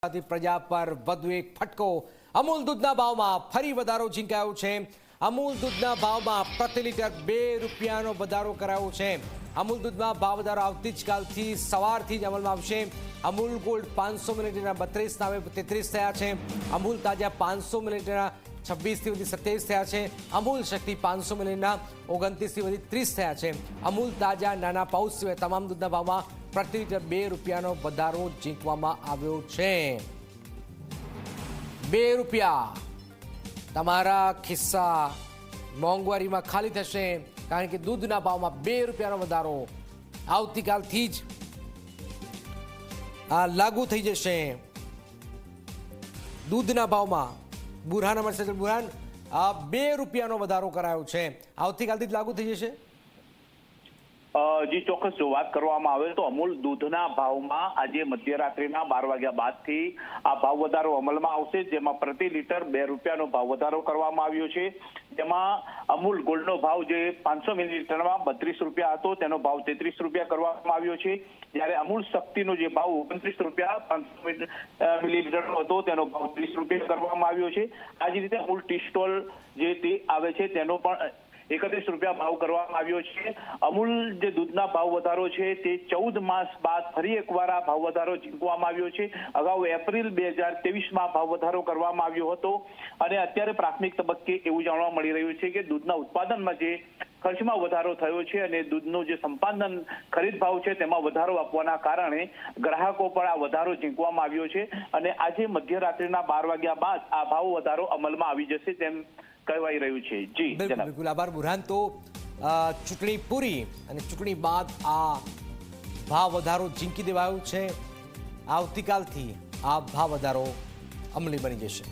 પ્રજા પર વધુ એક ફટકો. અમૂલ દૂધના ભાવમાં ફરી વધારો ઝીંકાયો છે. અમૂલ દૂધના ભાવમાં પ્રતિ લીટર બે રૂપિયાનો વધારો કરાયો છે. અમૂલ દૂધમાં ભાવ વધારો આવતી જ કાલથી સવારથી જ અમલમાં આવશે. અમૂલ ગોલ્ડ પાંચસો મિલિલીટરના બત્રીસ નામે તેત્રીસ થયા છે. અમૂલ તાજા પાંચસો મિલિલીટરના છવ્વીસથી વધી સત્યાવીસ થયા છે. અમૂલ શક્તિ પાંચસો મિલિયનના ઓગણત્રીસથી વધી ત્રીસ થયા છે. અમૂલ તાજા નાના પાઉચ સિવાય તમામ દૂધના ભાવમાં પ્રતિ લીટર બે રૂપિયાનો વધારો ઝીંકવામાં આવ્યો છે. બે રૂપિયા તમારા ખિસ્સા મોંઘવારીમાં ખાલી થશે, કારણ કે દૂધના ભાવમાં બે રૂપિયાનો વધારો આવતીકાલથી જ આ લાગુ થઈ જશે. દૂધના ભાવમાં બુરહાન અમર બુરહાન બે રૂપિયાનો વધારો કરાયો છે. આવતીકાલથી જ લાગુ થઈ જશે. જી, ચોક્કસ જો વાત કરવામાં આવે તો અમૂલ દૂધના ભાવમાં આજે મધ્યરાત્રિના બાર વાગ્યા બાદથી આ ભાવ વધારો અમલમાં આવશે, જેમાં પ્રતિ લીટર બે રૂપિયાનો ભાવ વધારો કરવામાં આવ્યો છે. જેમાં અમૂલ ગોલ્ડનો ભાવ જે પાંચસો મિલીલીટરમાં બત્રીસ રૂપિયા હતો, તેનો ભાવ તેત્રીસ રૂપિયા કરવામાં આવ્યો છે. જ્યારે અમૂલ શક્તિનો જે ભાવ ઓગણત્રીસ રૂપિયા પાંચસો મિલીલીટરનો હતો, તેનો ભાવ ત્રીસ રૂપિયા કરવામાં આવ્યો છે. આ જ રીતે અમૂલ ટી સ્ટોલ જે તે આવે છે, તેનો પણ એકત્રીસ રૂપિયા ભાવ કરવામાં આવ્યો છે. અમૂલ જે દૂધના ભાવ વધારો છે તે ચૌદ માસ બાદ ફરી એકવાર આ ભાવ વધારો ઝીંકવામાં આવ્યો છે. અગાઉ એપ્રિલ બે હજાર તેવીસમાં ભાવ વધારો કરવામાં આવ્યો હતો. અને અત્યારે પ્રાથમિક તબક્કે એવું જાણવા મળી રહ્યું છે કે દૂધના ઉત્પાદનમાં જે ખર્ચમાં વધારો થયો છે અને દૂધનું જે સંપાદન ખરીદ ભાવ છે તેમાં વધારો આપવાના કારણે ગ્રાહકો પર આ વધારો ઝીંકવામાં આવ્યો છે. અને આજે મધ્યરાત્રિના બાર વાગ્યા બાદ આ ભાવ વધારો અમલમાં આવી જશે તેમ કહેવાઈ રહ્યું છે. જી બિલકુલ આભાર. બુરહાન તો ચૂંટણી પૂરી અને ચૂંટણી બાદ આ ભાવ વધારો ઝીંકી દેવાયો છે. આવતીકાલથી આ ભાવ વધારો અમલી બની જશે.